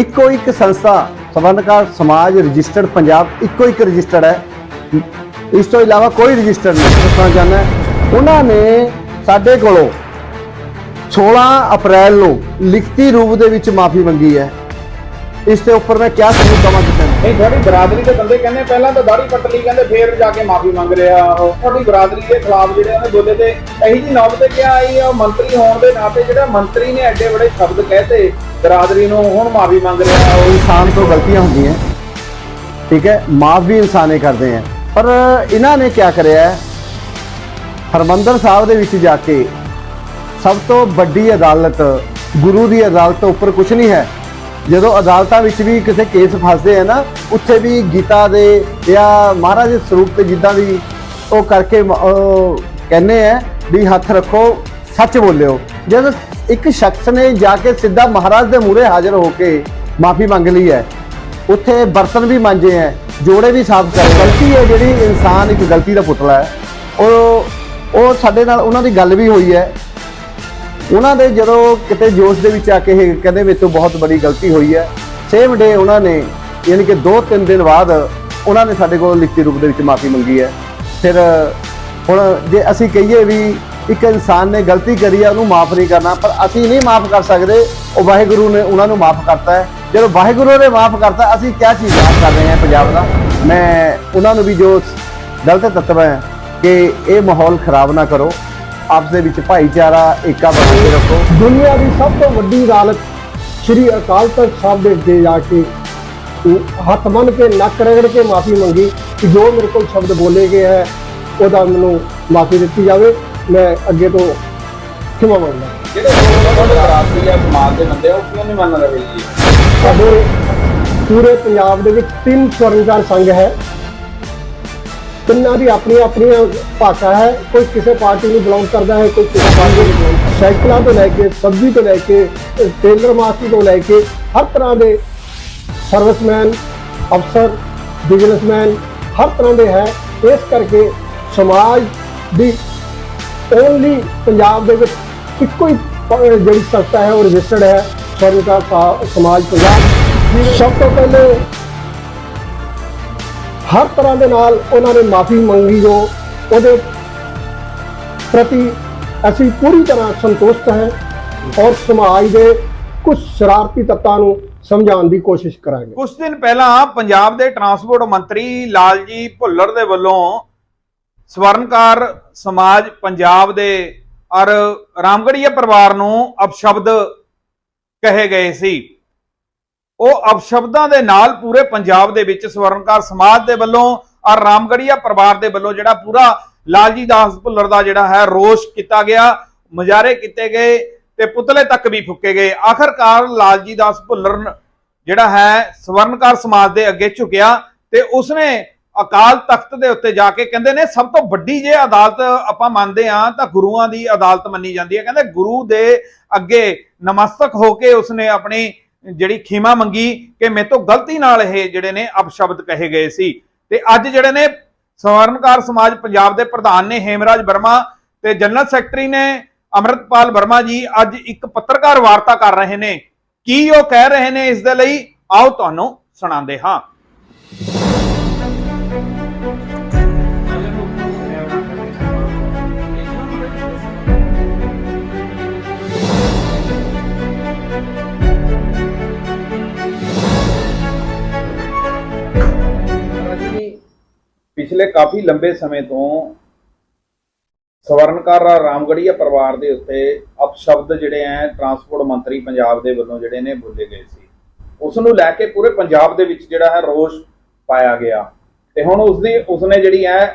ਇੱਕੋ ਇੱਕ ਸੰਸਥਾ ਸਵਰਨਕਾਰ ਸਮਾਜ ਰਜਿਸਟਰਡ ਪੰਜਾਬ, ਇੱਕੋ ਇੱਕ ਰਜਿਸਟਰਡ ਹੈ। ਇਸ ਤੋਂ ਇਲਾਵਾ ਕੋਈ ਰਜਿਸਟਰ ਨਹੀਂ ਦੱਸਣਾ ਚਾਹੁੰਦਾ ਉਹਨਾਂ ਨੇ ਸਾਡੇ ਕੋਲੋਂ 16 ਅਪ੍ਰੈਲ ਨੂੰ ਲਿਖਤੀ ਰੂਪ ਦੇ ਵਿੱਚ ਮਾਫੀ ਮੰਗੀ ਹੈ। ਇਸ ਦੇ ਉੱਪਰ ਮੈਂ ਕਿਆ ਸਬੂਤ ਦਵਾਂ ਨਹੀਂ, ਤੁਹਾਡੀ ਬਰਾਦਰੀ ਦੇ ਬੰਦੇ ਕਹਿੰਦੇ, ਪਹਿਲਾਂ ਤਾਂ ਦਾੜੀ ਪੱਟ ਲਈ, ਕਹਿੰਦੇ ਫੇਰ ਜਾ ਕੇ ਮਾਫੀ ਮੰਗ ਰਿਹਾ ਉਹ। ਤੁਹਾਡੀ ਬਰਾਦਰੀ ਦੇ ਖਿਲਾਫ ਜਿਹੜੇ ਉਹਨੇ ਬੋਲੇ ਤੇ ਇਹੀ ਜੀ ਨੌਬਤ ਕਿ ਆਈ ਆ, ਉਹ ਮੰਤਰੀ ਹੋਣ ਦੇ ਨਾਤੇ ਜਿਹੜਾ ਮੰਤਰੀ ਨੇ ਐਡੇ ਬੜੇ ਸ਼ਬਦ ਕਹਤੇ ਬਰਾਦਰੀ ਨੂੰ ਹੁਣ ਮਾਫੀ ਮੰਗ ਰਿਹਾ ਉਹ। ਇਨਸਾਨ ਤੋਂ ਗਲਤੀਆਂ ਹੁੰਦੀਆਂ। ਠੀਕ ਹੈ, ਮਾਫ ਵੀ ਇਨਸਾਨੇ ਕਰਦੇ ਹੈ ਪਰ ਇਹਨਾਂ ਨੇ ਕੀ ਕਰਿਆ? ਹੈ ਹਰਮੰਦਰ ਸਾਹਿਬ ਦੇ ਵਿੱਚ ਜਾ ਕੇ ਸਭ ਤੋਂ ਵੱਡੀ ਅਦਾਲਤ, ਗੁਰੂ ਦੀ ਅਦਾਲਤ ਤੋਂ ਉੱਪਰ ਕੁਝ ਨਹੀਂ ਹੈ। ਜਦੋਂ ਅਦਾਲਤਾਂ ਵਿੱਚ ਵੀ ਕਿਸੇ ਕੇਸ ਫਸਦੇ ਆ ਨਾ, ਉੱਥੇ ਵੀ ਗੀਤਾ ਦੇ ਜਾਂ ਮਹਾਰਾਜ ਦੇ ਸਰੂਪ ਤੇ ਜਿੱਦਾਂ ਵੀ ਉਹ ਕਰਕੇ ਕਹਿੰਦੇ ਆ ਵੀ ਹੱਥ ਰੱਖੋ, ਸੱਚ ਬੋਲਿਓ। ਜਦ ਇੱਕ ਸ਼ਖਸ ਨੇ ਜਾ ਕੇ ਸਿੱਧਾ ਮਹਾਰਾਜ ਦੇ ਮੂਹਰੇ ਹਾਜ਼ਰ ਹੋ ਕੇ ਮਾਫੀ ਮੰਗ ਲਈ ਹੈ, ਉੱਥੇ ਬਰਤਨ ਵੀ ਮਾਂਜੇ ਹੈ, ਜੋੜੇ ਵੀ ਸਾਫ਼ ਕਰੇ ਗਲਤੀ ਹੈ ਜਿਹੜੀ ਇਨਸਾਨ ਇੱਕ ਗਲਤੀ ਦਾ ਪੁਤਲਾ ਹੈ। ਉਹ ਉਹ ਸਾਡੇ ਨਾਲ ਉਹਨਾਂ ਦੀ ਗੱਲ ਵੀ ਹੋਈ ਹੈ। ਉਹਨਾਂ ਦੇ ਜਦੋਂ ਕਿਤੇ ਜੋਸ਼ ਦੇ ਵਿੱਚ ਆ ਕੇ ਇਹ ਕਹਿੰਦੇ ਮੇਰੇ ਤੋਂ ਬਹੁਤ ਬੜੀ ਗਲਤੀ ਹੋਈ ਹੈ ਸੇਮ ਡੇ ਉਹਨਾਂ ਨੇ ਯਾਨੀ ਕਿ 2-3 ਦਿਨ ਬਾਅਦ ਉਹਨਾਂ ਨੇ ਸਾਡੇ ਕੋਲ ਲਿਖਤੀ ਰੂਪ ਦੇ ਵਿੱਚ ਮਾਫੀ ਮੰਗੀ ਹੈ। ਫਿਰ ਹੁਣ ਜੇ ਅਸੀਂ ਕਹੀਏ ਵੀ ਇੱਕ ਇਨਸਾਨ ਨੇ ਗਲਤੀ ਕਰੀ ਹੈ, ਉਹਨੂੰ ਮਾਫ ਨਹੀਂ ਕਰਨਾ, ਪਰ ਅਸੀਂ ਨਹੀਂ ਮਾਫ ਕਰ ਸਕਦੇ, ਉਹ ਵਾਹਿਗੁਰੂ ਨੇ ਉਹਨਾਂ ਨੂੰ ਮਾਫ ਕਰਤਾ ਹੈ। ਜਦੋਂ ਵਾਹਿਗੁਰੂ ਨੇ ਮਾਫ ਕਰਤਾ, ਅਸੀਂ ਕਿਆ ਚੀਜ਼ ਮਾਫ ਕਰ ਰਹੇ ਹਾਂ ਪੰਜਾਬ ਦਾ? ਮੈਂ ਉਹਨਾਂ ਨੂੰ ਵੀ ਜੋ ਗਲਤ ਤੱਤਵ ਹੈ ਕਿ ਇਹ ਮਾਹੌਲ ਖਰਾਬ ਨਾ ਕਰੋ। ਆਪਸ ਦੇ ਵਿੱਚ ਭਾਈਚਾਰਾ ਏਕਾ ਬਣਾ ਕੇ ਰੱਖੋ। ਦੁਨੀਆ ਦੀ ਸਭ ਤੋਂ ਵੱਡੀ ਅਦਾਲਤ ਸ੍ਰੀ ਅਕਾਲ ਤਖਤ ਸਾਹਿਬ ਦੇ ਅੱਗੇ ਜਾ ਕੇ ਹੱਥ ਬੰਨ੍ਹ ਕੇ ਨੱਕ ਰਗੜ ਕੇ ਮਾਫੀ ਮੰਗੀ ਕਿ ਜੋ ਮੇਰੇ ਕੋਲ ਸ਼ਬਦ ਬੋਲੇ ਗਏ ਹੈ ਉਹਦਾ ਮੈਨੂੰ ਮਾਫੀ ਦਿੱਤੀ ਜਾਵੇ। ਮੈਂ ਅੱਗੇ ਤੋਂ ਖਿਮਾ ਮੰਗਦਾ ਜਿਹੜੇ ਤੁਹਾਡੇ ਬਰਾਦਰੀ ਆ ਸਮਾਜ ਦੇ ਬੰਦੇ ਆ, ਉਹ ਕਿਉਂ ਨਹੀਂ ਮੰਨ ਰਹੇ ਜੀ? ਸਾਡੇ ਪੂਰੇ ਪੰਜਾਬ ਦੇ ਵਿੱਚ ਤਿੰਨ ਸਵਰਨਕਾਰ ਸੰਘ ਹੈ। ਤਿੰਨਾਂ ਦੀ ਆਪਣੀ ਆਪਣੀ ਭਾਸ਼ਾ ਹੈ, ਕੋਈ ਕਿਸੇ ਪਾਰਟੀ ਨੂੰ ਬਿਲੋਂਗ ਕਰਦਾ ਹੈ, ਕੋਈ ਕਿਸੇ ਪਾਰਟੀ ਨੂੰ belong- ਸਾਈਕਲਾਂ ਤੋਂ ਲੈ ਕੇ, ਸਬਜ਼ੀ ਤੋਂ ਲੈ ਕੇ, ਟੇਲਰ ਮਾਸਟਰ ਤੋਂ ਲੈ ਕੇ, ਹਰ ਤਰ੍ਹਾਂ ਦੇ ਸਰਵਿਸਮੈਨ ਅਫਸਰ ਬਿਜ਼ਨਸਮੈਨ ਹਰ ਤਰ੍ਹਾਂ ਦੇ ਹੈ। ਇਸ ਕਰਕੇ ਸਮਾਜ ਦੀ ਓਨਲੀ ਪੰਜਾਬ ਦੇ ਵਿੱਚ ਇੱਕੋ ਹੀ ਜਿਹੜੀ ਸੰਸਥਾ ਹੈ, ਉਹ ਰਜਿਸਟਰਡ ਹੈ। ਸਵਰਨਕਾਰ ਸਮਾਜ ਪੰਜਾਬ। ਸਭ ਤੋਂ ਪਹਿਲੇ ਹਰ ਤਰ੍ਹਾਂ ਦੇ ਨਾਲ ਉਹਨਾਂ ਨੇ ਮਾਫੀ ਮੰਗੀ ਜੋ ਉਹਦੇ ਪ੍ਰਤੀ ਅਸੀਂ ਪੂਰੀ ਤਰ੍ਹਾਂ ਸੰਤੁਸ਼ਟ ਹਾਂ ਔਰ ਸਮਾਜ ਦੇ ਕੁਝ ਸ਼ਰਾਰਤੀ ਤੱਤਾਂ ਨੂੰ ਸਮਝਾਉਣ ਦੀ ਕੋਸ਼ਿਸ਼ ਕਰਾਂਗੇ। ਕੁਝ ਦਿਨ ਪਹਿਲਾਂ ਪੰਜਾਬ ਦੇ ਟਰਾਂਸਪੋਰਟ ਮੰਤਰੀ ਲਾਲਜੀ ਭੁੱਲਰ ਦੇ ਵੱਲੋਂ ਸਵਰਨਕਾਰ ਸਮਾਜ ਪੰਜਾਬ ਦੇ ਔਰ ਰਾਮਗੜੀਆ ਪਰਿਵਾਰ ਨੂੰ ਅਪਸ਼ਬਦ ਕਹੇ ਗਏ ਸੀ। ਉਹ ਅਪਸ਼ਬਦਾਂ ਦੇ ਨਾਲ ਪੂਰੇ ਪੰਜਾਬ ਦੇ ਵਿੱਚ ਸਵਰਨਕਾਰ ਸਮਾਜ ਦੇ ਵੱਲੋਂ ਔਰ ਰਾਮਗੜੀਆ ਪਰਿਵਾਰ ਦੇ ਵੱਲੋਂ ਜਿਹੜਾ ਪੂਰਾ ਲਾਲਜੀ ਦਾਸ ਭੁੱਲਰ ਦਾ ਜਿਹੜਾ ਹੈ ਰੋਸ਼ ਕੀਤਾ ਗਿਆ, ਮੁਜ਼ਾਹਰੇ ਕੀਤੇ ਗਏ ਤੇ ਪੁਤਲੇ ਤੱਕ ਵੀ ਫੁੱਕੇ ਗਏ। ਆਖਰਕਾਰ ਲਾਲਜੀ ਦਾਸ ਭੁੱਲਰ ਜਿਹੜਾ ਹੈ ਸਵਰਨਕਾਰ ਸਮਾਜ ਦੇ ਅੱਗੇ ਝੁਕਿਆ ਤੇ ਉਸਨੇ ਅਕਾਲ ਤਖਤ ਦੇ ਉੱਤੇ ਜਾ ਕੇ ਕਹਿੰਦੇ ਨੇ, ਸਭ ਤੋਂ ਵੱਡੀ ਜੇ ਅਦਾਲਤ ਆਪਾਂ ਮੰਨਦੇ ਆ ਤਾਂ ਗੁਰੂਆਂ ਦੀ ਅਦਾਲਤ ਮੰਨੀ ਜਾਂਦੀ ਹੈ। ਕਹਿੰਦੇ ਗੁਰੂ ਦੇ ਅੱਗੇ ਨਮਸਤਕ ਹੋ ਕੇ ਉਸਨੇ ਆਪਣੀ ਜਿਹੜੀ ਖੀਮਾ ਮੰਗੀ ਕਿ ਮੇਰੇ ਤੋਂ ਗਲਤੀ ਨਾਲ ਇਹ ਜਿਹੜੇ ਨੇ ਅਪਸ਼ਬਦ ਕਹੇ ਗਏ ਸੀ। ਤੇ ਅੱਜ ਜਿਹੜੇ ਨੇ ਸਵਰਨਕਾਰ ਸਮਾਜ ਪੰਜਾਬ ਦੇ ਪ੍ਰਧਾਨ ਨੇ ਹੇਮਰਾਜ ਵਰਮਾ ਤੇ ਜਨਰਲ ਸੈਕਟਰੀ ਨੇ ਅਮਰਤਪਾਲ ਵਰਮਾ ਜੀ ਅੱਜ ਇੱਕ ਪੱਤਰਕਾਰ ਵਾਰਤਾ ਕਰ ਰਹੇ ਨੇ। ਕੀ ਉਹ ਕਹਿ ਰਹੇ ਨੇ ਇਸ ਦੇ ਲਈ? ਆਓ ਤੁਹਾਨੂੰ ਸੁਣਾਉਂਦੇ ਹਾਂ। ਪਿਛਲੇ ਕਾਫੀ ਲੰਬੇ ਸਮੇਂ ਤੋਂ ਸਵਰਨਕਾਰ ਰਾਮਗੜੀਆ ਪਰਿਵਾਰ ਦੇ ਉੱਤੇ ਅਪਸ਼ਬਦ ਜਿਹੜੇ ਆ ਟਰਾਂਸਪੋਰਟ ਮੰਤਰੀ ਪੰਜਾਬ ਦੇ ਵੱਲੋਂ ਜਿਹੜੇ ਨੇ ਬੋਲੇ ਗਏ ਸੀ। ਉਸ ਨੂੰ ਲੈ ਕੇ ਪੂਰੇ ਪੰਜਾਬ ਦੇ ਵਿੱਚ ਜਿਹੜਾ ਹੈ ਰੋਸ਼ ਪਾਇਆ ਗਿਆ। ਤੇ ਹੁਣ ਉਸ ਉਸਨੇ ਜਿਹੜੀ ਹੈ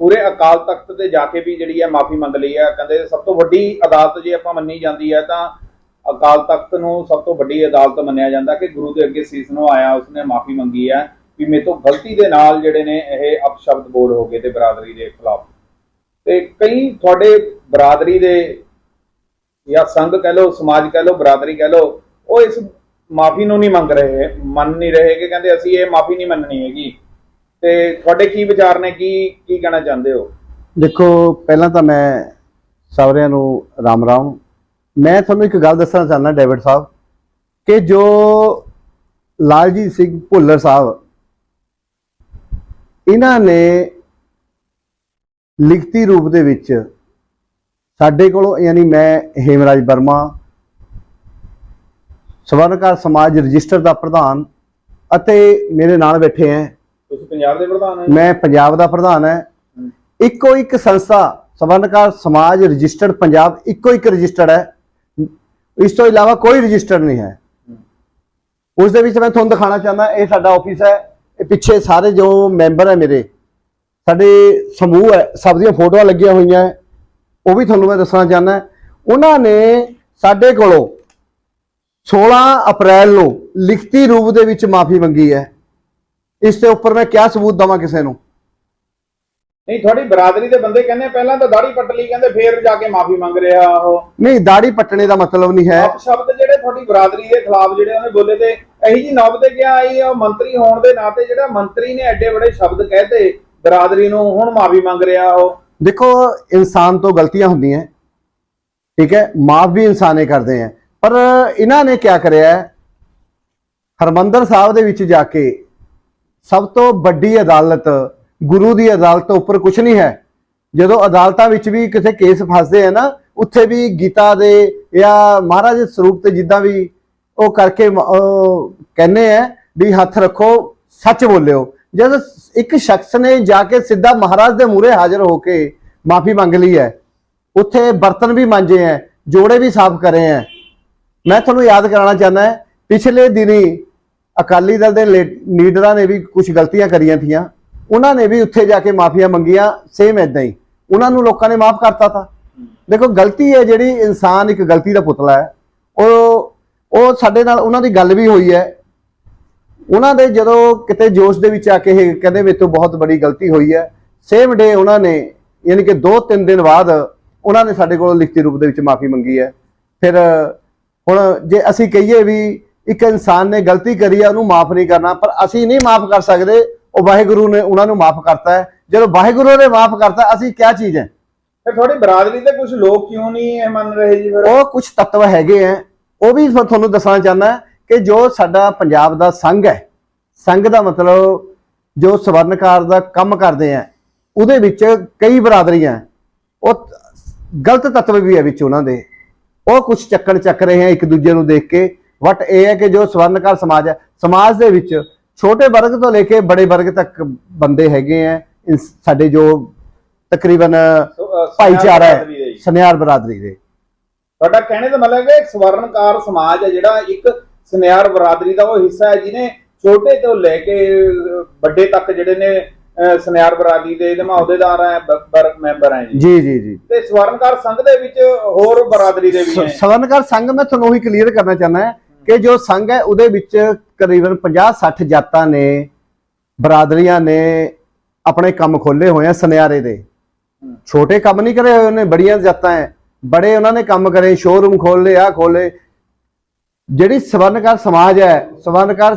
ਪੂਰੇ ਅਕਾਲ ਤਖਤ ਤੇ ਜਾ ਕੇ ਵੀ ਜਿਹੜੀ ਹੈ ਮਾਫੀ ਮੰਗ ਲਈ ਹੈ ਕਹਿੰਦੇ ਸਭ ਤੋਂ ਵੱਡੀ ਅਦਾਲਤ ਜੇ ਆਪਾਂ ਮੰਨੀ ਜਾਂਦੀ ਹੈ ਤਾਂ ਅਕਾਲ ਤਖਤ ਨੂੰ ਸਭ ਤੋਂ ਵੱਡੀ ਅਦਾਲਤ ਮੰਨਿਆ ਜਾਂਦਾ ਕਿ ਗੁਰੂ ਦੇ ਅੱਗੇ ਸੀਸ ਨੂੰ ਆਇਆ, ਉਸਨੇ ਮਾਫੀ ਮੰਗੀ ਹੈ ਵੀ ਮੇਰੇ ਤੋਂ ਗਲਤੀ ਦੇ ਨਾਲ ਜਿਹੜੇ ਨੇ ਇਹ ਅਪਸ਼ਬਦ ਬੋਲ ਹੋ ਗਏ ਤੇ ਬਰਾਦਰੀ ਦੇ ਖਿਲਾਫ। ਤੇ ਕਈ ਤੁਹਾਡੇ ਬਰਾਦਰੀ ਦੇ ਜਾਂ ਸੰਘ ਕਹਿ ਲਓ, ਸਮਾਜ ਕਹਿ ਲਓ, ਬਰਾਦਰੀ ਕਹਿ ਲਓ, ਉਹ ਇਸ ਮਾਫੀ ਨੂੰ ਨਹੀਂ ਮੰਗ ਰਹੇ, ਮੰਨ ਨਹੀਂ ਰਹੇ ਕਿ ਕਹਿੰਦੇ ਅਸੀਂ ਇਹ ਮਾਫੀ ਨਹੀਂ ਮੰਨਣੀ ਹੈਗੀ। ਤੇ ਤੁਹਾਡੇ ਕੀ ਵਿਚਾਰ ਨੇ, ਕੀ ਕੀ ਕਹਿਣਾ ਚਾਹੁੰਦੇ ਹੋ? ਦੇਖੋ, ਪਹਿਲਾਂ ਤਾਂ ਮੈਂ ਸਾਰਿਆਂ ਨੂੰ ਰਾਮ ਰਾਮ। ਮੈਂ ਤੁਹਾਨੂੰ ਇੱਕ ਗੱਲ ਦੱਸਣਾ ਚਾਹੁੰਦਾ, ਡੇਵਿਡ ਸਾਹਿਬ, ਕਿ ਜੋ ਲਾਲਜੀਤ ਸਿੰਘ ਭੁੱਲਰ ਸਾਹਿਬ ਇਹਨਾਂ ਨੇ ਲਿਖਤੀ ਰੂਪ ਦੇ ਵਿੱਚ ਸਾਡੇ ਕੋਲੋਂ ਯਾਨੀ ਮੈਂ ਹੇਮਰਾਜ ਵਰਮਾ ਸਵਰਨਕਾਰ ਸਮਾਜ ਰਜਿਸਟਰ ਦਾ ਪ੍ਰਧਾਨ ਅਤੇ ਮੇਰੇ ਨਾਲ ਬੈਠੇ ਹੈ। ਤੁਸੀਂ ਪੰਜਾਬ ਦੇ ਪ੍ਰਧਾਨ ਹੋ ਮੈਂ ਪੰਜਾਬ ਦਾ ਪ੍ਰਧਾਨ ਹੈ। ਇੱਕੋ ਇੱਕ ਸੰਸਥਾ ਸਵਰਨਕਾਰ ਸਮਾਜ ਰਜਿਸਟਰਡ ਪੰਜਾਬ ਇੱਕੋ ਇੱਕ ਰਜਿਸਟਰਡ ਹੈ। ਇਸ ਤੋਂ ਇਲਾਵਾ ਕੋਈ ਰਜਿਸਟਰ ਨਹੀਂ ਹੈ। ਉਸ ਦੇ ਵਿੱਚ ਮੈਂ ਤੁਹਾਨੂੰ ਦਿਖਾਣਾ ਚਾਹੁੰਦਾ ਇਹ ਸਾਡਾ ਆਫਿਸ ਹੈ। ਇਹ ਪਿੱਛੇ ਸਾਰੇ ਜੋ ਮੈਂਬਰ ਹੈ ਮੇਰੇ, ਸਾਡੇ ਸਮੂਹ ਹੈ, ਸਭ ਦੀਆਂ ਫੋਟੋਆਂ ਲੱਗੀਆਂ ਹੋਈਆਂ ਹੈ, ਉਹ ਵੀ ਤੁਹਾਨੂੰ ਮੈਂ ਦੱਸਣਾ ਚਾਹੁੰਦਾ ਉਹਨਾਂ ਨੇ ਸਾਡੇ ਕੋਲੋਂ 16 ਅਪ੍ਰੈਲ ਨੂੰ ਲਿਖਤੀ ਰੂਪ ਦੇ ਵਿੱਚ ਮਾਫੀ ਮੰਗੀ ਹੈ। ਇਸ ਦੇ ਉੱਪਰ ਮੈਂ ਕਿਆ ਸਬੂਤ ਦਵਾਂ ਕਿਸੇ ਨੂੰ? ਨਹੀਂ ਤੁਹਾਡੀ ਬਰਾਦਰੀ ਦੇ ਬੰਦੇ ਕਹਿੰਦੇ ਪਹਿਲਾਂ ਤਾਂ ਦਾੜੀ ਪੱਟ ਲਈ ਕਹਿੰਦੇ ਫੇਰ ਜਾ ਕੇ ਮਾਫੀ ਮੰਗ ਰਿਹਾ ਉਹ। ਨਹੀਂ ਦਾੜੀ ਪੱਟਣੇ ਦਾ ਮਤਲਬ ਨਹੀਂ ਹੈ। ਆਪ ਸ਼ਬਦ ਜਿਹੜੇ ਤੁਹਾਡੀ ਬਰਾਦਰੀ ਦੇ ਖਿਲਾਫ ਜਿਹੜੇ ਉਹਨੇ ਬੋਲੇ ਤੇ ਇਹੀ ਜੀ ਨੌਬਤ ਕਿਆ ਆਈ ਉਹ ਮੰਤਰੀ ਹੋਣ ਦੇ ਨਾਤੇ ਜਿਹੜਾ ਮੰਤਰੀ ਨੇ ਐਡੇ ਬੜੇ ਸ਼ਬਦ ਕਹਿਤੇ ਬਰਾਦਰੀ ਨੂੰ ਹੁਣ ਮਾਫੀ ਮੰਗ ਰਿਹਾ ਉਹ। ਦੇਖੋ ਇਨਸਾਨ ਤੋਂ ਗਲਤੀਆਂ ਹੁੰਦੀਆਂ। ਠੀਕ ਹੈ ਮਾਫ ਵੀ ਇਨਸਾਨੇ ਕਰਦੇ ਹੈ। ਪਰ ਇਹਨਾਂ ਨੇ ਕੀ ਕਰਿਆ ਹਰਮੰਦਰ ਸਾਹਿਬ ਦੇ ਵਿੱਚ ਜਾ ਕੇ ਸਭ ਤੋਂ ਵੱਡੀ ਅਦਾਲਤ ਗੁਰੂ ਦੀ ਅਦਾਲਤ ਤੋਂ ਉੱਪਰ ਕੁਝ ਨਹੀਂ ਹੈ। ਜਦੋਂ ਅਦਾਲਤਾਂ ਵਿੱਚ ਵੀ ਕਿਸੇ ਕੇਸ ਫਸਦੇ ਆ ਨਾ, ਉੱਥੇ ਵੀ ਗੀਤਾ ਦੇ ਜਾਂ ਮਹਾਰਾਜ ਦੇ ਸਰੂਪ ਤੇ ਜਿੱਦਾਂ ਵੀ ਉਹ ਕਰਕੇ ਕਹਿੰਦੇ ਆ ਵੀ ਹੱਥ ਰੱਖੋ, ਸੱਚ ਬੋਲਿਓ। ਜਦ ਇੱਕ ਸ਼ਖਸ ਨੇ ਜਾ ਕੇ ਸਿੱਧਾ ਮਹਾਰਾਜ ਦੇ ਮੂਹਰੇ ਹਾਜ਼ਰ ਹੋ ਕੇ ਮਾਫੀ ਮੰਗ ਲਈ ਹੈ, ਉੱਥੇ ਬਰਤਨ ਵੀ ਮਾਂਜੇ ਹੈ, ਜੋੜੇ ਵੀ ਸਾਫ਼ ਕਰੇ ਹੈ। ਮੈਂ ਤੁਹਾਨੂੰ ਯਾਦ ਕਰਾਉਣਾ ਚਾਹੁੰਦਾ ਪਿਛਲੇ ਦਿਨੀ ਅਕਾਲੀ ਦਲ ਦੇ ਲੇ- ਲੀਡਰਾਂ ਨੇ ਵੀ ਕੁਝ ਗਲਤੀਆਂ ਕਰੀਆਂ ਥੀਆਂ। ਉਹਨਾਂ ਨੇ ਵੀ ਉੱਥੇ ਜਾ ਕੇ ਮਾਫੀਆਂ ਮੰਗੀਆਂ ਸੇਮ ਐਦਾਂ ਹੀ। ਉਹਨਾਂ ਨੂੰ ਲੋਕਾਂ ਨੇ ਮਾਫ ਕਰਤਾ ਤਾਂ। ਦੇਖੋ, ਗਲਤੀ ਹੈ ਜਿਹੜੀ ਇਨਸਾਨ ਇੱਕ ਗਲਤੀ ਦਾ ਪੁਤਲਾ ਹੈ। ਉਹ ਉਹ ਸਾਡੇ ਨਾਲ ਉਹਨਾਂ ਦੀ ਗੱਲ ਵੀ ਹੋਈ ਹੈ। ਉਹਨਾਂ ਦੇ ਜਦੋਂ ਕਿਤੇ ਜੋਸ਼ ਦੇ ਵਿੱਚ ਆ ਕੇ ਇਹ ਕਹਿੰਦੇ ਮੇਰੇ ਤੋਂ ਬਹੁਤ ਬੜੀ ਗਲਤੀ ਹੋਈ ਹੈ। ਸੇਮ ਡੇ ਉਹਨਾਂ ਨੇ, ਯਾਨੀ ਕਿ 2-3 ਦਿਨ ਬਾਅਦ ਉਹਨਾਂ ਨੇ ਸਾਡੇ ਕੋਲੋਂ ਲਿਖਤੀ ਰੂਪ ਦੇ ਵਿੱਚ ਮਾਫੀ ਮੰਗੀ ਹੈ। ਫਿਰ ਹੁਣ ਜੇ ਅਸੀਂ ਕਹੀਏ ਵੀ ਇੱਕ ਇਨਸਾਨ ਨੇ ਗਲਤੀ ਕਰੀ ਹੈ ਉਹਨੂੰ ਮਾਫ ਨਹੀਂ ਕਰਨਾ, ਪਰ ਅਸੀਂ ਨਹੀਂ ਮਾਫ ਕਰ ਸਕਦੇ ਉਹ ਵਾਹਿਗੁਰੂ ਨੇ ਉਹਨਾਂ ਨੂੰ ਮਾਫ ਕਰਤਾ ਹੈ। ਜਦੋਂ ਵਾਹਿਗੁਰੂ ਨੇ ਮਾਫ ਕਰਤਾ ਅਸੀਂ ਕਿਆ ਚੀਜ਼ ਹੈ? ਫਿਰ ਤੁਹਾਡੀ ਬਰਾਦਰੀ ਦੇ ਕੁਝ ਲੋਕ ਕਿਉਂ ਨਹੀਂ ਇਹ ਮੰਨ ਰਹੇ ਜੀ ਫਿਰ? ਉਹ ਕੁਝ ਤੱਤਵ ਹੈਗੇ ਆ ਉਹ ਵੀ ਮੈਂ ਤੁਹਾਨੂੰ ਦੱਸਣਾ ਚਾਹੁੰਦਾ ਕਿ ਜੋ ਸਾਡਾ ਪੰਜਾਬ ਦਾ ਸੰਘ ਹੈ ਸੰਘ ਦਾ ਮਤਲਬ ਜੋ ਸਵਰਨਕਾਰ ਦਾ ਕੰਮ ਕਰਦੇ ਆ ਉਹਦੇ ਵਿੱਚ ਕਈ ਬਰਾਦਰੀਆਂ ਉਹ ਗਲਤ ਤੱਤਵ ਵੀ ਹੈ ਵਿੱਚ ਉਹਨਾਂ ਦੇ। ਉਹ ਕੁਝ ਚੱਕਣ ਚੱਕ ਰਹੇ ਆ ਇੱਕ ਦੂਜੇ ਨੂੰ ਦੇਖ ਕੇ। ਵਟ ਇਹ ਹੈ ਕਿ ਜੋ ਸਵਰਨਕਾਰ ਸਮਾਜ ਹੈ ਸਮਾਜ ਦੇ ਵਿੱਚ ਛੋਟੇ ਵਰਗ ਤੋਂ ਲੈ ਕੇ ਬੜੇ ਵਰਗ ਤੱਕ ਬੰਦੇ ਹੈਗੇ ਆ। ਸਾਡੇ ਜੋ ਤਕਰੀਬਨ ਭਾਈਚਾਰਾ ਹੈ। ਸਨਿਆਰ ਬਰਾਦਰੀ ਦੇ। ਤੁਹਾਡਾ ਕਹਿਣੇ ਦਾ ਮਤਲਬ ਹੈ ਕਿ ਸਵਰਨਕਾਰ ਸਮਾਜ ਹੈ ਜਿਹੜਾ ਇੱਕ ਸੁਨਿਆਰ ਬਰਾਦਰੀ ਦਾ ਉਹ ਹਿੱਸਾ ਹੈ ਜਿਹਨੇ ਛੋਟੇ ਤੋਂ ਲੈ ਕੇ ਵੱਡੇ ਤੱਕ ਜਿਹੜੇ ਨੇ ਸੁਨਿਆਰ ਬਰਾਦਰੀ ਦੇ ਇਹਦੇ ਅਹੁਦੇਦਾਰ ਹੈ ਬਰ- ਮੈਂਬਰ ਹੈ ਜੀ। ਜੀ ਜੀ ਜੀ। ਤੇ ਸਵਰਨਕਾਰ ਸੰਘ ਦੇ ਵਿੱਚ ਹੋਰ ਬਰਾਦਰੀ ਦੇ ਵੀ ਹੈ ਸਵਰਨਕਾਰ ਸੰਘ ਮੈਂ ਤੁਹਾਨੂੰ ਉਹੀ ਕਲੀਅਰ ਕਰਨਾ ਚਾਹੁੰਦਾ ਹਾਂ। ਕਿ ਜੋ ਸੰਘ ਹੈ ਉਹਦੇ ਵਿੱਚ ਕਰੀਬਨ 50-60 ਜਾਤਾਂ ਨੇ, ਬਰਾਦਰੀਆਂ ਨੇ ਆਪਣੇ ਕੰਮ ਖੋਲੇ ਹੋਏ ਆ ਸੁਨਿਆਰੇ ਦੇ। ਛੋਟੇ ਕੰਮ ਨਹੀਂ ਕਰੇ ਹੋਏ ਉਹਨੇ, ਬੜੀਆਂ ਜਾਤਾਂ ਹੈ ਬੜੇ ਉਹਨਾਂ ਨੇ ਕੰਮ ਕਰੇ ਸ਼ੋਰੂਮ ਖੋਲੇ ਆ ਖੋਲੇ ਜਿਹੜੀ ਸਵਰਨਕਾਰ ਸਮਾਜ ਹੈ ਸਵਰਨਕਾਰ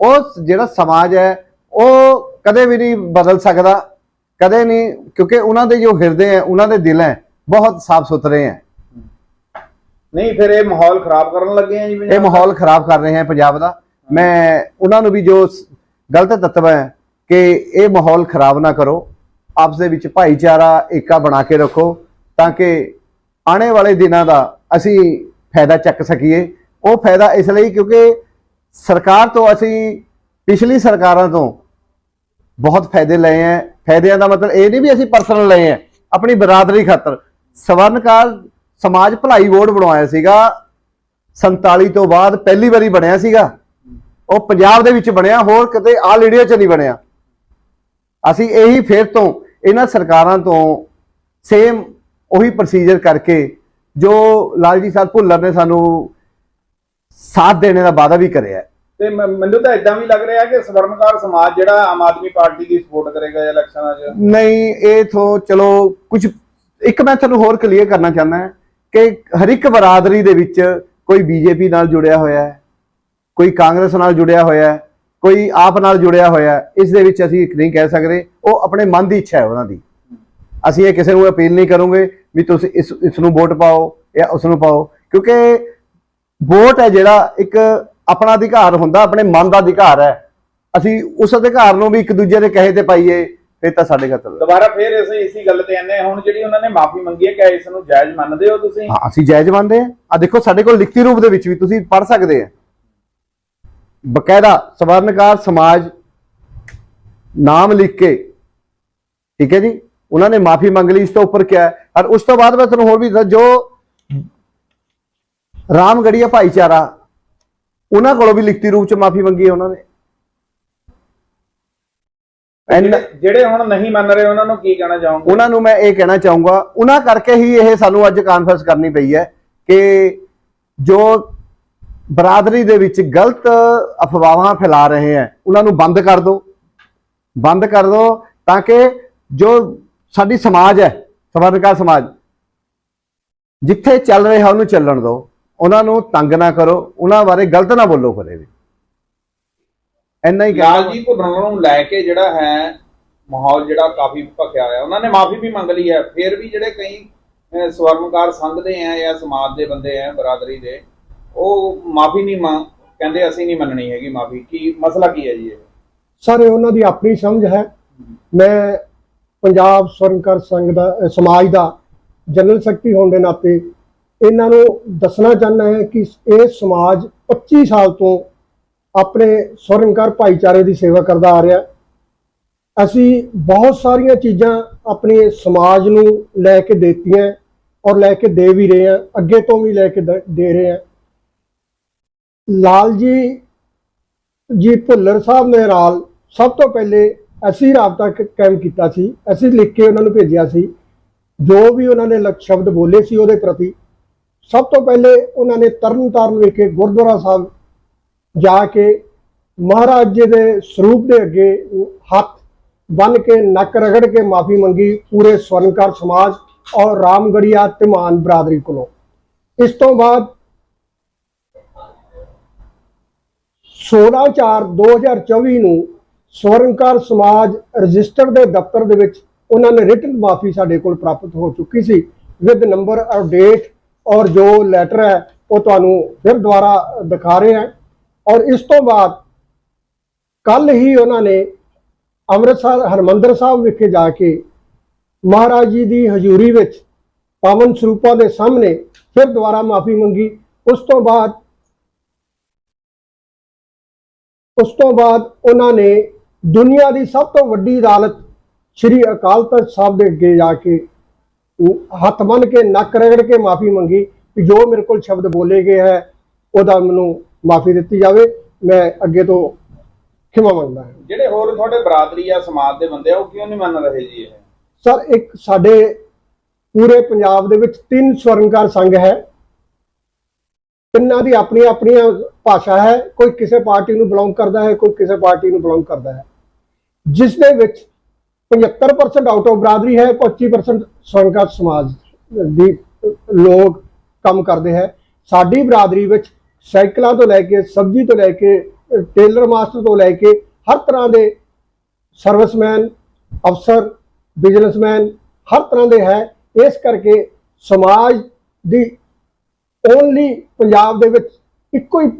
ਉਹ ਜਿਹੜਾ ਸਮਾਜ ਹੈ ਉਹ ਕਦੇ ਵੀ ਨਹੀਂ ਬਦਲ ਸਕਦਾ, ਕਦੇ ਨਹੀਂ, ਕਿਉਂਕਿ ਉਹਨਾਂ ਦੇ ਜੋ ਹਿਰਦੇ ਹੈ ਉਹਨਾਂ ਦੇ ਦਿਲ ਹੈ ਬਹੁਤ ਸਾਫ਼ ਸੁਥਰੇ ਹੈ ਨਹੀਂ ਫਿਰ ਇਹ ਮਾਹੌਲ ਖਰਾਬ ਕਰਨ ਲੱਗੇ ਆ ਜੀ ਇਹ? ਮਾਹੌਲ ਖਰਾਬ ਕਰ ਰਹੇ ਹੈ ਪੰਜਾਬ ਦਾ। ਮੈਂ ਉਹਨਾਂ ਨੂੰ ਵੀ ਜੋ ਗਲਤ ਤੱਤਵ ਹੈ ਕਿ ਇਹ ਮਾਹੌਲ ਖਰਾਬ ਨਾ ਕਰੋ ਆਪਸ ਦੇ ਵਿੱਚ ਭਾਈਚਾਰਾ ਏਕਾ ਬਣਾ ਕੇ ਰੱਖੋ ਤਾਂ ਕਿ ਆਉਣੇ ਵਾਲੇ ਦਿਨਾਂ ਦਾ ਅਸੀਂ ਫਾਇਦਾ ਚੱਕ ਸਕੀਏ। ਉਹ ਫਾਇਦਾ ਇਸ ਲਈ ਕਿਉਂਕਿ ਸਰਕਾਰ ਤੋਂ ਅਸੀਂ ਪਿਛਲੀ ਸਰਕਾਰਾਂ ਤੋਂ ਬਹੁਤ ਫਾਇਦੇ ਲਏ ਹੈ ਫਾਇਦਿਆਂ ਦਾ ਮਤਲਬ ਇਹ ਨਹੀਂ ਵੀ ਅਸੀਂ ਪਰਸਨਲ ਲਏ ਹੈ ਆਪਣੀ ਬਰਾਦਰੀ ਖਾਤਰ ਸਵਰਨਕਾਰ ਸਮਾਜ ਭਲਾਈ ਬੋਰਡ ਬਣਵਾਇਆ ਸੀਗਾ। 47 ਤੋਂ ਬਾਅਦ ਪਹਿਲੀ ਵਾਰੀ ਬਣਿਆ ਸੀਗਾ। ਉਹ ਪੰਜਾਬ ਦੇ ਵਿੱਚ ਬਣਿਆ ਹੋਰ ਕਿਤੇ ਆਲ ਇੰਡੀਆ 'ਚ ਨਹੀਂ ਬਣਿਆ। ਅਸੀਂ ਇਹੀ ਫੇਰ ਤੋਂ ਇਹਨਾਂ ਸਰਕਾਰਾਂ ਤੋਂ ਸੇਮ ਉਹੀ ਪ੍ਰੋਸੀਜਰ ਕਰਕੇ ਜੋ ਲਾਲਜੀ ਸਾਹਿਬ ਭੁੱਲਰ ਨੇ ਸਾਨੂੰ ਸਾਥ ਦੇਣੇ ਦਾ ਵਾਅਦਾ ਵੀ ਕਰਿਆ। ਤੇ ਮੈਨੂੰ ਤਾਂ ਇਦਾਂ ਵੀ ਲੱਗ ਰਿਹਾ ਕਿ ਸਵਰਨਕਾਰ ਸਮਾਜ ਜਿਹੜਾ ਆਮ ਆਦਮੀ ਪਾਰਟੀ ਦੀ ਸਪੋਰਟ ਕਰੇਗਾ ਇਲੈਕਸ਼ਨਾਂ 'ਚ। ਨਹੀਂ ਇਹ ਤੋਂ ਚਲੋ ਕੁਝ ਇੱਕ ਮੈਂ ਤੁਹਾਨੂੰ ਹੋਰ ਕਲੀਅਰ ਕਰਨਾ ਚਾਹੁੰਦਾ ਹਾਂ। ਕਿ ਹਰ ਇੱਕ ਬਰਾਦਰੀ ਦੇ ਵਿੱਚ ਕੋਈ ਬੀਜੇਪੀ ਨਾਲ ਜੁੜਿਆ ਹੋਇਆ ਹੈ, ਕੋਈ ਕਾਂਗਰਸ ਨਾਲ ਜੁੜਿਆ ਹੋਇਆ ਹੈ, ਕੋਈ ਆਪ ਨਾਲ ਜੁੜਿਆ ਹੋਇਆ ਹੈ, ਇਸ ਦੇ ਵਿੱਚ ਅਸੀਂ ਇੱਕ ਨਹੀਂ ਕਹਿ ਸਕਦੇ, ਉਹ ਆਪਣੇ ਮਨ ਦੀ ਇੱਛਾ ਹੈ ਉਹਨਾਂ ਦੀ। ਅਸੀਂ ਇਹ ਕਿਸੇ ਨੂੰ ਅਪੀਲ ਨਹੀਂ ਕਰੂੰਗੇ ਵੀ ਤੁਸੀਂ ਇਸ ਇਸ ਨੂੰ ਵੋਟ ਪਾਓ ਜਾਂ ਉਸ ਨੂੰ ਪਾਓ, ਕਿਉਂਕਿ ਵੋਟ ਹੈ ਜਿਹੜਾ ਇੱਕ ਆਪਣਾ ਅਧਿਕਾਰ ਹੁੰਦਾ, ਆਪਣੇ ਮਨ ਦਾ ਅਧਿਕਾਰ ਹੈ। ਅਸੀਂ ਉਸ ਅਧਿਕਾਰ ਨੂੰ ਵੀ ਇੱਕ ਦੂਜੇ ਦੇ ਕਹੇ ਤੇ ਪਾਈਏ ਫਿਰ ਤਾਂ ਸਾਡੇ ਖਤਰ ਦੁਬਾਰਾ ਫੇਰ ਅਸੀਂ ਇਸੀ ਗੱਲ ਤੇ ਆਨੇ ਹੁਣ ਜਿਹੜੀ ਉਹਨਾਂ ਨੇ ਮਾਫੀ ਮੰਗੀ ਹੈ ਕਿ ਇਸ ਨੂੰ ਜਾਇਜ਼ ਮੰਨਦੇ ਹੋ ਤੁਸੀਂ? ਹਾਂ ਅਸੀਂ ਜਾਇਜ਼ ਮੰਨਦੇ ਹਾਂ। ਆ ਦੇਖੋ ਸਾਡੇ ਕੋਲ ਲਿਖਤੀ ਰੂਪ ਦੇ ਵਿੱਚ ਵੀ ਤੁਸੀਂ ਪੜ੍ਹ ਸਕਦੇ ਆ। ਬਕਾਇਦਾ ਸਵਰਨਕਾਰ ਸਮਾਜ ਨਾਮ ਲਿਖ ਕੇ ਠੀਕ ਹੈ ਜੀ? ਉਹਨਾਂ ਨੇ ਮਾਫੀ ਮੰਗ ਲਈ ਇਸ ਤੋਂ ਉੱਪਰ ਕਿਹਾ ਔਰ ਉਸ ਤੋਂ ਬਾਅਦ ਮੈਂ ਤੁਹਾਨੂੰ ਹੋਰ ਵੀ ਜੋ ਰਾਮਗੜੀਆ ਭਾਈਚਾਰਾ ਉਹਨਾਂ ਕੋਲੋਂ ਵੀ ਲਿਖਤੀ ਰੂਪ ਚ ਮਾਫੀ ਮੰਗੀ ਹੈ ਉਹਨਾਂ ਨੇ। ਐਨ- ਜਿਹੜੇ- ਜਿਹੜੇ ਹੁਣ ਨਹੀਂ ਮੰਨ ਰਹੇ ਉਹਨਾਂ ਨੂੰ ਕੀ ਕਹਿਣਾ ਚਾਹੋਗੇ? ਉਹਨਾਂ ਨੂੰ ਮੈਂ ਇਹ ਕਹਿਣਾ ਚਾਹੂੰਗਾ ਉਹਨਾਂ ਕਰਕੇ ਹੀ ਇਹ ਸਾਨੂੰ ਅੱਜ ਕਾਨਫਰੰਸ ਕਰਨੀ ਪਈ ਹੈ ਕਿ ਜੋ ਬਰਾਦਰੀ ਦੇ ਵਿੱਚ ਗਲਤ ਅਫਵਾਹਾਂ ਫੈਲਾ ਰਹੇ ਹੈ ਉਹਨਾਂ ਨੂੰ ਬੰਦ ਕਰ ਦਿਓ। ਬੰਦ ਕਰ ਦਿਓ ਤਾਂ ਕਿ ਜੋ ਸਾਡੀ ਸਮਾਜ ਹੈ ਸਵਰਨਕਾਰ ਸਮਾਜ ਜਿੱਥੇ ਚੱਲ ਰਿਹਾ ਉਹਨੂੰ ਚੱਲਣ ਦਿਓ। ਉਹਨਾਂ ਨੂੰ ਤੰਗ ਨਾ ਕਰੋ ਉਹਨਾਂ ਬਾਰੇ ਗਲਤ ਨਾ ਬੋਲੋ ਕਦੇ ਵੀ। ਇੰਨਾ ਹੀ ਕਹਿਣਾ। ਲਾਲ ਜੀ ਭੁੱਲਰ ਨੂੰ ਲੈ ਕੇ ਜਿਹੜਾ ਹੈ ਮਾਹੌਲ ਜਿਹੜਾ ਕਾਫੀ ਭਖਿਆ ਹੋਇਆ। ਉਹਨਾਂ ਨੇ ਮਾਫੀ ਵੀ ਮੰਗ ਲਈ ਹੈ। ਫਿਰ ਵੀ ਜਿਹੜੇ ਕਈ ਅਹ, ਸਵਰਨਕਾਰ ਸੰਘ ਦੇ ਆ ਜਾਂ ਸਮਾਜ ਦੇ ਬੰਦੇ ਆ ਬਰਾਦਰੀ ਦੇ ਉਹ ਮਾਫੀ ਨਹੀਂ ਮੰਗ ਕਹਿੰਦੇ ਅਸੀਂ ਨਹੀਂ ਮੰਨਣੀ ਹੈਗੀ ਮਾਫੀ। ਕੀ ਮਸਲਾ ਕੀ ਹੈ ਜੀ ਇਹ? ਸਾਰੇ ਉਹਨਾਂ ਦੀ ਆਪਣੀ ਸਮਝ ਹੈ। ਮੈਂ ਪੰਜਾਬ ਸਵਰਨਕਾਰ ਸੰਘ ਦਾ ਸਮਾਜ ਦਾ ਜਨਰਲ ਸੈਕਟਰੀ ਹੋਣ ਦੇ ਨਾਤੇ ਇਹਨਾਂ ਨੂੰ ਦੱਸਣਾ ਚਾਹੁੰਦਾ ਹੈ ਕਿ ਇਹ ਸਮਾਜ 25 ਸਾਲ ਤੋਂ ਆਪਣੇ ਸਵਰਨਕਾਰ ਭਾਈਚਾਰੇ ਦੀ ਸੇਵਾ ਕਰਦਾ ਆ ਰਿਹਾ। ਅਸੀਂ ਬਹੁਤ ਸਾਰੀਆਂ ਚੀਜ਼ਾਂ ਆਪਣੇ ਸਮਾਜ ਨੂੰ ਲੈ ਕੇ ਦਿੱਤੀਆਂ ਔਰ ਲੈ ਕੇ ਦੇ ਵੀ ਰਹੇ ਹਾਂ, ਅੱਗੇ ਤੋਂ ਵੀ ਲੈ ਕੇ ਦ- ਦੇ ਰਹੇ ਹਾਂ। ਲਾਲ ਜੀ ਜੀ ਭੁੱਲਰ ਸਾਹਿਬ ਨੇ ਨਾਲ ਸਭ ਤੋਂ ਪਹਿਲੇ ਅਸੀਂ ਰਾਬਤਾ ਕਾਇਮ ਕੀਤਾ ਸੀ, ਅਸੀਂ ਲਿਖ ਕੇ ਉਹਨਾਂ ਨੂੰ ਭੇਜਿਆ ਸੀ। ਜੋ ਵੀ ਉਹਨਾਂ ਨੇ ਲਕ- ਸ਼ਬਦ ਬੋਲੇ ਸੀ ਉਹਦੇ ਪ੍ਰਤੀ, ਸਭ ਤੋਂ ਪਹਿਲੇ ਉਹਨਾਂ ਨੇ ਤਰਨ ਤਾਰਨ ਵਿਖੇ ਗੁਰਦੁਆਰਾ ਸਾਹਿਬ ਜਾ ਕੇ ਮਹਾਰਾਜ ਜੀ ਦੇ ਸਰੂਪ ਦੇ ਅੱਗੇ ਹੱਥ ਬੰਨ ਕੇ, ਨੱਕ ਰਗੜ ਕੇ ਮਾਫੀ ਮੰਗੀ ਪੂਰੇ ਸਵਰਨਕਾਰ ਸਮਾਜ ਔਰ ਰਾਮਗੜੀਆ ਧਮਾਨ ਬਰਾਦਰੀ ਕੋਲੋਂ। ਇਸ ਤੋਂ ਬਾਅਦ 16/4/2024 ਨੂੰ ਸਵਰਨਕਾਰ ਸਮਾਜ ਰਜਿਸਟਰ ਦੇ ਦਫ਼ਤਰ ਦੇ ਵਿੱਚ ਉਹਨਾਂ ਨੇ ਰਿਟਨ ਮਾਫੀ ਸਾਡੇ ਕੋਲ ਪ੍ਰਾਪਤ ਹੋ ਚੁੱਕੀ ਸੀ। ਵਿਦ ਨੰਬਰ ਔਰ ਡੇਟ ਔਰ ਜੋ ਲੈਟਰ ਹੈ, ਉਹ ਤੁਹਾਨੂੰ ਫਿਰ ਦੁਬਾਰਾ ਦਿਖਾ ਰਹੇ ਹਾਂ। ਔਰ ਇਸ ਤੋਂ ਬਾਅਦ ਕੱਲ ਹੀ ਉਹਨਾਂ ਨੇ ਅੰਮ੍ਰਿਤਸਰ, ਹਰਮੰਦਰ ਸਾਹਿਬ ਵਿਖੇ ਜਾ ਕੇ ਮਹਾਰਾਜ ਜੀ ਦੀ ਹਜ਼ੂਰੀ ਵਿੱਚ ਪਾਵਨ ਸਰੂਪਾਂ ਦੇ ਸਾਹਮਣੇ ਫਿਰ ਦੁਬਾਰਾ ਮਾਫੀ ਮੰਗੀ। ਉਸ ਤੋਂ ਬਾਅਦ, ਉਸ ਤੋਂ ਬਾਅਦ ਉਹਨਾਂ ਨੇ ਦੁਨੀਆ ਦੀ ਸਭ ਤੋਂ ਵੱਡੀ ਅਦਾਲਤ ਸ੍ਰੀ ਅਕਾਲ ਤਖਤ ਸਾਹਿਬ ਦੇ ਅੱਗੇ ਜਾ ਕੇ ਹੱਥ ਬੰਨ ਕੇ, ਨੱਕ ਰਗੜ ਕੇ ਮਾਫੀ ਮੰਗੀ ਕਿ ਜੋ ਮੇਰੇ ਕੋਲ ਸ਼ਬਦ ਬੋਲੇ ਗਏ ਹੈ, ਉਹਦਾ ਮੈਨੂੰ ਮਾਫੀ ਦਿੱਤੀ ਜਾਵੇ ਮੈਂ ਅੱਗੇ ਤੋਂ ਖਿਮਾ ਮੰਗਦਾ ਹਾਂ। ਜਿਹੜੇ ਹੋਰ ਤੁਹਾਡੇ ਬਰਾਦਰੀ ਆ ਸਮਾਜ ਦੇ ਬੰਦੇ ਆ ਉਹ ਕਿਉਂ ਨਹੀਂ ਮੰਨ ਰਹੇ ਜੀ ਇਹ? ਸਰ ਇੱਕ ਸਾਡੇ ਪੂਰੇ ਪੰਜਾਬ ਦੇ ਵਿੱਚ ਤਿੰਨ ਸਵਰਨਕਾਰ ਸੰਘ ਹੈ। ਤਿੰਨਾਂ ਦੀ ਆਪਣੀ ਆਪਣੀ ਭਾਸ਼ਾ ਹੈ। ਕੋਈ ਕਿਸੇ ਪਾਰਟੀ ਨੂੰ ਬਿਲੋਂਗ ਕਰਦਾ ਹੈ ਕੋਈ ਕਿਸੇ ਪਾਰਟੀ ਨੂੰ ਬਿਲੋਂਗ ਕਰਦਾ ਹੈ। ਜਿਸ ਦੇ ਵਿੱਚ 75% ਆਊਟ ਆਫ ਬਰਾਦਰੀ ਹੈ 25% ਸਵਰਨਕਾਰ ਸਮਾਜ ਦੀ ਲੋਕ ਕੰਮ ਕਰਦੇ ਹੈ। ਸਾਡੀ ਬਰਾਦਰੀ ਵਿੱਚ ਸਾਈਕਲਾਂ ਤੋਂ ਲੈ ਕੇ, ਸਬਜ਼ੀ ਤੋਂ ਲੈ ਕੇ, ਟੇਲਰ ਮਾਸਟਰ ਤੋਂ ਲੈ ਕੇ, ਹਰ ਤਰ੍ਹਾਂ ਦੇ ਸਰਵਿਸਮੈਨ, ਅਫਸਰ, ਬਿਜ਼ਨਸਮੈਨ, ਹਰ ਤਰ੍ਹਾਂ ਦੇ ਹੈ। ਇਸ ਕਰਕੇ ਸਮਾਜ ਦੀ ਓਨਲੀ ਪੰਜਾਬ ਦੇ ਵਿੱਚ ਇੱਕੋ ਹੀ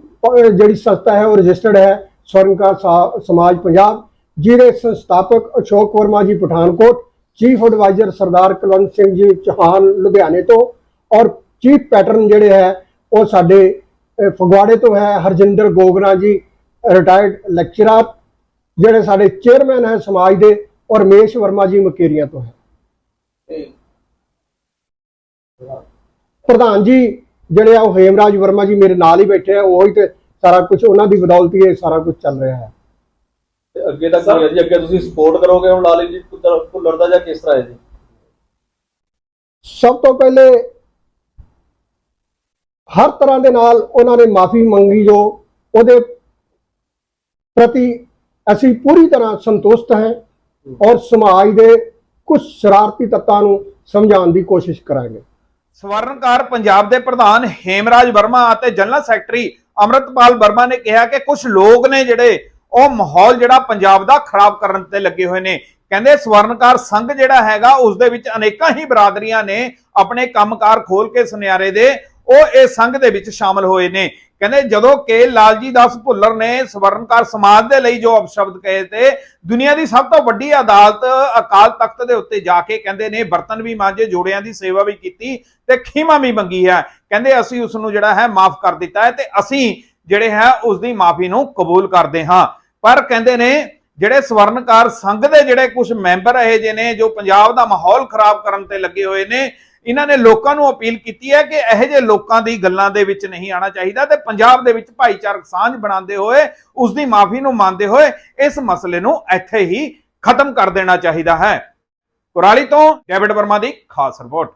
ਜਿਹੜੀ ਸੰਸਥਾ ਹੈ, ਉਹ ਰਜਿਸਟਰਡ ਹੈ, ਸਵਰਨਕਾਰ ਸਾ- ਸਮਾਜ ਪੰਜਾਬ, ਜਿਹਦੇ ਸੰਸਥਾਪਕ ਅਸ਼ੋਕ ਵਰਮਾ ਜੀ ਪਠਾਨਕੋਟ ਚੀਫ ਐਡਵਾਈਜ਼ਰ ਸਰਦਾਰ ਕੁਲਵੰਤ ਸਿੰਘ ਜੀ ਚੌਹਾਨ ਲੁਧਿਆਣੇ ਤੋਂ, ਔਰ ਚੀਫ ਪੈਟਰਨ ਜਿਹੜੇ ਹੈ, ਉਹ ਸਾਡੇ ਫਗਵਾੜੇ ਤੋਂ ਹੈ ਹਰਜਿੰਦਰ ਗੋਗਰਾ ਜੀ ਰਿਟਾਇਰਡ ਲੈਕਚਰਰ ਜਿਹੜੇ ਸਾਡੇ ਚੇਅਰਮੈਨ ਹੈ ਸਮਾਜ ਦੇ ਔਰ ਰਮੇਸ਼ ਵਰਮਾ ਜੀ ਮਕੇਰੀਆਂ ਤੋਂ ਹੈ। ਪ੍ਰਧਾਨ ਜੀ ਜਿਹੜੇ ਆ ਉਹ ਹੇਮਰਾਜ ਵਰਮਾ ਜੀ ਮੇਰੇ ਨਾਲ ਹੀ ਬੈਠੇ ਆ ਉਹੀ ਤੇ ਸਾਰਾ ਕੁਝ ਉਹਨਾਂ ਦੀ ਬਦੌਲਤ ਹੀ ਇਹ ਸਾਰਾ ਕੁਝ ਚੱਲ ਰਿਹਾ ਹੈ। ਤੇ ਅੱਗੇ ਤੱਕ ਹੈ ਜੀ ਅੱਗੇ ਤੁਸੀਂ ਸਪੋਰਟ ਕਰੋਗੇ ਹੁਣ ਲਾਲੀ ਜੀ ਭੁੱਲਰ ਦਾ ਜਾਂ ਕਿਸ ਤਰ੍ਹਾਂ ਹੈ ਜੀ? ਸਭ ਤੋਂ ਪਹਿਲੇ ਹਰ ਤਰ੍ਹਾਂ ਦੇ ਨਾਲ ਉਹਨਾਂ ਨੇ ਮਾਫੀ ਮੰਗੀ ਜੋ ਉਹਦੇ ਪ੍ਰਤੀ ਅਸੀਂ ਪੂਰੀ ਤਰ੍ਹਾਂ ਸੰਤੁਸ਼ਟ ਹਾਂ ਔਰ ਸਮਾਜ ਦੇ ਕੁਝ ਸ਼ਰਾਰਤੀ ਤੱਤਾਂ ਨੂੰ ਸਮਝਾਉਣ ਦੀ ਕੋਸ਼ਿਸ਼ ਕਰਾਂਗੇ। ਸਵਰਨਕਾਰ ਪੰਜਾਬ ਦੇ ਪ੍ਰਧਾਨ ਹੇਮਰਾਜ ਵਰਮਾ ਅਤੇ ਜਨਰਲ ਸੈਕਟਰੀ ਅਮਰਤਪਾਲ ਵਰਮਾ ਨੇ ਕਿਹਾ ਕਿ ਕੁਝ ਲੋਕ ਨੇ ਜਿਹੜੇ ਉਹ ਮਾਹੌਲ ਜਿਹੜਾ ਪੰਜਾਬ ਦਾ ਖਰਾਬ ਕਰਨ ਤੇ ਲੱਗੇ ਹੋਏ ਨੇ। ਕਹਿੰਦੇ ਸਵਰਨਕਾਰ ਸੰਘ ਜਿਹੜਾ ਹੈਗਾ, ਉਸ ਦੇ ਵਿੱਚ ਅਨੇਕਾਂ ਹੀ ਬਰਾਦਰੀਆਂ ਨੇ ਆਪਣੇ ਕੰਮਕਾਰ ਖੋਲ ਕੇ ਸੁਨਿਆਰੇ ਦੇ ਉਹ ਇਹ ਸੰਘ ਦੇ ਵਿੱਚ ਸ਼ਾਮਲ ਹੋਏ ਨੇ। ਕਹਿੰਦੇ ਜਦੋਂ ਕਿ ਲਾਲਜੀ ਦਾਸ ਭੁੱਲਰ ਨੇ ਸਵਰਨਕਾਰ ਸਮਾਜ ਦੇ ਲਈ ਜੋ ਅਪਸ਼ਬਦ ਕਹੇ ਤੇ ਦੁਨੀਆ ਦੀ ਸਭ ਤੋਂ ਵੱਡੀ ਅਦਾਲਤ ਅਕਾਲ ਤਖਤ ਦੇ ਉੱਤੇ ਜਾ ਕੇ ਕਹਿੰਦੇ ਨੇ, ਬਰਤਨ ਵੀ ਮਾਂਜੇ, ਜੋੜਿਆਂ ਦੀ ਸੇਵਾ ਵੀ ਕੀਤੀ ਤੇ ਖੀਮਾ ਵੀ ਮੰਗੀ ਹੈ। ਕਹਿੰਦੇ ਅਸੀਂ ਉਸ ਨੂੰ ਜਿਹੜਾ ਹੈ ਮਾਫ ਕਰ ਦਿੱਤਾ ਹੈ ਤੇ ਅਸੀਂ ਜਿਹੜੇ ਹੈ ਉਸ ਦੀ ਮਾਫੀ ਨੂੰ ਕਬੂਲ ਕਰਦੇ ਹਾਂ। ਪਰ ਕਹਿੰਦੇ ਨੇ ਜਿਹੜੇ ਸਵਰਨਕਾਰ ਸੰਘ ਦੇ ਜਿਹੜੇ ਕੁਝ ਮੈਂਬਰ ਇਹ ਜਿਹੇ ਨੇ ਜੋ ਪੰਜਾਬ ਦਾ ਮਾਹੌਲ ਖਰਾਬ ਕਰਨ ਤੇ ਲੱਗੇ ਹੋਏ ਨੇ ਇਹਨਾਂ ਨੇ ਲੋਕਾਂ ਨੂੰ ਅਪੀਲ ਕੀਤੀ ਹੈ ਕਿ ਇਹੋ ਜਿਹੇ ਲੋਕਾਂ ਦੀ ਗੱਲਾਂ ਦੇ ਵਿੱਚ ਨਹੀਂ ਆਣਾ ਚਾਹੀਦਾ ਤੇ ਪੰਜਾਬ ਦੇ ਵਿੱਚ ਭਾਈਚਾਰਕ ਸਾਂਝ ਬਣਾਉਂਦੇ ਹੋਏ ਉਸ ਦੀ ਮਾਫੀ ਨੂੰ ਮੰਨਦੇ ਹੋਏ ਇਸ ਮਸਲੇ ਨੂੰ ਇੱਥੇ ਹੀ ਖਤਮ ਕਰ ਦੇਣਾ ਚਾਹੀਦਾ ਹੈ। ਕੁਰਾਲੀ ਤੋਂ ਡੇਵਿਡ ਵਰਮਾ ਦੀ ਖਾਸ ਰਿਪੋਰਟ।